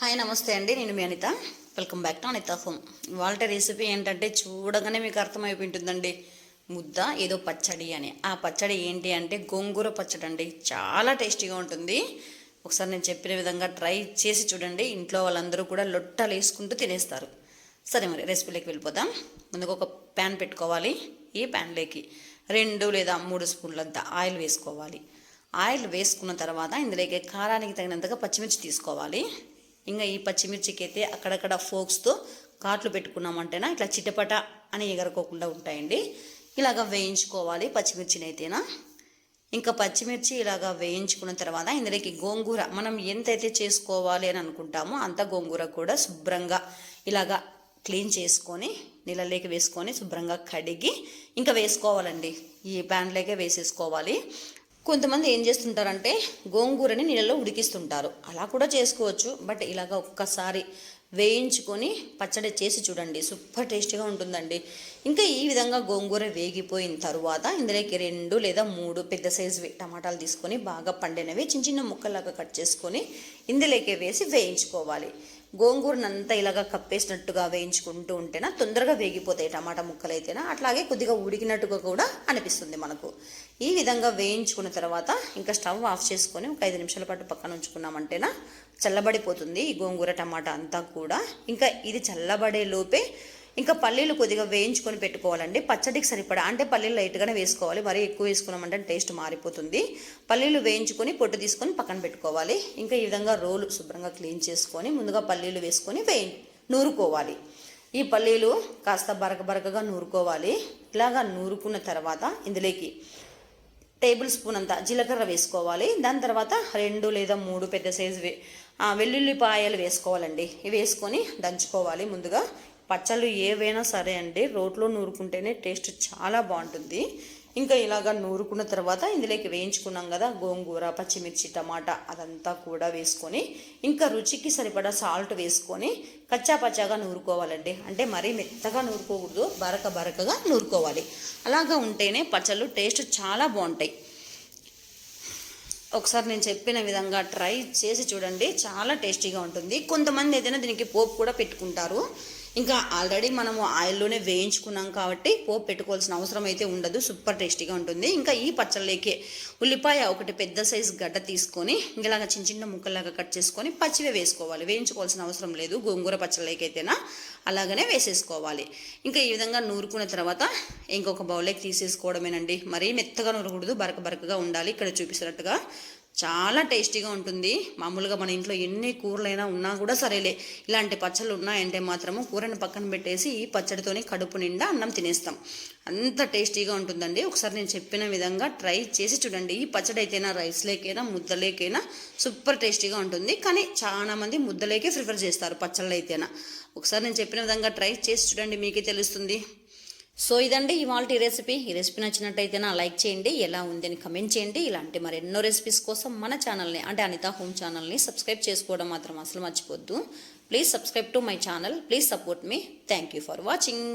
Hi నమస్తే అండి. నేను మీ Anitha. Welcome back to Anitha home ఇవాళ రెసిపీ ఏంటంటే చూడగానే మీకు అర్థమైపోయింటుందండి. ముద్ద ఏదో పచ్చడి అని. ఆ పచ్చడి ఏంటి అంటే గోంగూర పచ్చడి అండి చాలా టేస్టీగా ఉంటుంది. ఒకసారి నేను చెప్పిన విధంగా ట్రై చేసి చూడండి. ఇంట్లో వాళ్ళందరూ కూడా లొట్టలు వేసుకుంటూ తినేస్తారు. సరే మరి రెసిపీలోకి వెళ్ళిపోదాం. ముందుకు ఒక ప్యాన్ పెట్టుకోవాలి. ఈ ప్యాన్లోకి రెండు లేదా మూడు స్పూన్లంత ఆయిల్ వేసుకోవాలి. ఆయిల్ వేసుకున్న తర్వాత ఇందులోకి కారానికి తగినంతగా పచ్చిమిర్చి తీసుకోవాలి. ఇంకా ఈ పచ్చిమిర్చికి అయితే అక్కడక్కడ ఫోక్స్తో కాట్లు పెట్టుకున్నామంటేనా ఇట్లా చిటపట అని ఎగరకోకుండా ఉంటాయండి. ఇలాగ వేయించుకోవాలి పచ్చిమిర్చినైతేనా. ఇంకా పచ్చిమిర్చి ఇలాగా వేయించుకున్న తర్వాత ఇందులోకి గోంగూర మనం ఎంతైతే చేసుకోవాలి అని అనుకుంటామో అంత గోంగూర కూడా శుభ్రంగా ఇలాగా క్లీన్ చేసుకొని నీళ్ళలోకి వేసుకొని శుభ్రంగా కడిగి ఇంకా వేసుకోవాలండి. ఈ ప్యాన్లోకే వేసేసుకోవాలి. కొంతమంది ఏం చేస్తుంటారంటే గోంగూరని నీళ్ళలో ఉడికిస్తుంటారు. అలా కూడా చేసుకోవచ్చు బట్ ఇలాగ ఒక్కసారి వేయించుకొని పచ్చడి చేసి చూడండి సూపర్ టేస్టీగా ఉంటుందండి. ఇంకా ఈ విధంగా గోంగూర వేగిపోయిన తర్వాత ఇందులోకి రెండు లేదా మూడు పెద్ద సైజువి టమాటాలు తీసుకొని బాగా పండినవి చిన్న చిన్న ముక్కలాగా కట్ చేసుకొని ఇందులోకి వేసి వేయించుకోవాలి. గోంగూరనంతా ఇలాగా కప్పేసినట్టుగా వేయించుకుంటూ ఉంటేనా తొందరగా వేగిపోతాయి టమాటా ముక్కలు అయితేనా అట్లాగే కొద్దిగా ఉడికినట్టుగా కూడా అనిపిస్తుంది మనకు. ఈ విధంగా వేయించుకున్న తర్వాత ఇంకా స్టవ్ ఆఫ్ చేసుకొని ఒక ఐదు నిమిషాల పాటు పక్కన ఉంచుకున్నామంటేనా చల్లబడిపోతుంది ఈ గోంగూర టమాటా అంతా కూడా. ఇంకా ఇది చల్లబడే లోపే ఇంకా పల్లీలు కొద్దిగా వేయించుకొని పెట్టుకోవాలండి. పచ్చడికి సరిపడా అంటే పల్లీలు లైట్గానే వేసుకోవాలి. మరీ ఎక్కువ వేసుకున్నామంటే టేస్ట్ మారిపోతుంది. పల్లీలు వేయించుకొని పొట్టు తీసుకొని పక్కన పెట్టుకోవాలి. ఇంకా ఈ విధంగా రోలు శుభ్రంగా క్లీన్ చేసుకొని ముందుగా పల్లీలు వేసుకొని వేయి నూరుకోవాలి. ఈ పల్లీలు కాస్త బరక బరకగా నూరుకోవాలి. ఇలాగా నూరుకున్న తర్వాత ఇందులోకి టేబుల్ స్పూన్ అంతా జీలకర్ర వేసుకోవాలి. దాని తర్వాత రెండు లేదా మూడు పెద్ద సైజు వెల్లుల్లిపాయలు వేసుకోవాలండి. ఇవి వేసుకొని దంచుకోవాలి ముందుగా. పచ్చళ్ళు ఏవైనా సరే అండి రోట్లో నూరుకుంటేనే టేస్ట్ చాలా బాగుంటుంది. ఇంకా ఇలాగా నూరుకున్న తర్వాత ఇందులోకి వేయించుకున్నాం కదా గోంగూర పచ్చిమిర్చి టమాటా అదంతా కూడా వేసుకొని ఇంకా రుచికి సరిపడా సాల్ట్ వేసుకొని కచ్చా పచ్చాగా నూరుకోవాలండి. అంటే మరీ మెత్తగా నూరుకోకూడదు బరక బరకగా నూరుకోవాలి. అలాగా ఉంటేనే పచ్చళ్ళు టేస్ట్ చాలా బాగుంటాయి. ఒకసారి నేను చెప్పిన విధంగా ట్రై చేసి చూడండి చాలా టేస్టీగా ఉంటుంది. కొంతమంది ఏదైనా దీనికి పోపు కూడా పెట్టుకుంటారు. ఇంకా ఆల్రెడీ మనము ఆయిల్లోనే వేయించుకున్నాం కాబట్టి పోపు పెట్టుకోవాల్సిన అవసరం అయితే ఉండదు. సూపర్ టేస్టీగా ఉంటుంది. ఇంకా ఈ పచ్చళ్ళకి ఉల్లిపాయ ఒకటి పెద్ద సైజు గడ్డ తీసుకొని ఇలాగ చిన్న చిన్న ముక్కలాగా కట్ చేసుకొని పచ్చివే వేసుకోవాలి. వేయించుకోవాల్సిన అవసరం లేదు. గోంగూర పచ్చళ్ళకి అయితేనా అలాగనే వేసేసుకోవాలి. ఇంకా ఈ విధంగా నూరుకున్న తర్వాత ఇంకొక బౌల్లోకి తీసేసుకోవడమేనండి. మరీ మెత్తగా నూరకూడదు. బరక బరకగా ఉండాలి. ఇక్కడ చూపిస్తున్నట్టుగా చాలా టేస్టీగా ఉంటుంది. మామూలుగా మన ఇంట్లో ఎన్ని కూరలైనా ఉన్నా కూడా సరేలే. ఇలాంటి పచ్చళ్ళు ఉన్నాయంటే మాత్రము కూరని పక్కన పెట్టేసి ఈ పచ్చడితోనే కడుపు నిండా అన్నం తినేస్తాం. అంత టేస్టీగా ఉంటుందండి. ఒకసారి నేను చెప్పిన విధంగా ట్రై చేసి చూడండి. ఈ పచ్చడి అయితేనా రైస్లేకైనా ముద్దలేకైనా సూపర్ టేస్టీగా ఉంటుంది. కానీ చాలామంది ముద్దలేకే ప్రిఫర్ చేస్తారు పచ్చళ్ళు అయితేనా ఒకసారి నేను చెప్పిన విధంగా ట్రై చేసి చూడండి. మీకే తెలుస్తుంది. సో ఇదండి ఇవాళ రెసిపీ. ఈ రెసిపీ నచ్చినట్టయితే నా లైక్ చేయండి ఎలా ఉంది అని కమెంట్ చేయండి. ఇలాంటి మరి ఎన్నో రెసిపీస్ కోసం మన ఛానల్ని అంటే అనితా హోమ్ ఛానల్ని సబ్స్క్రైబ్ చేసుకోవడం మాత్రం అసలు మర్చిపోద్దు. Please subscribe to my channel please support me. Thank you for watching.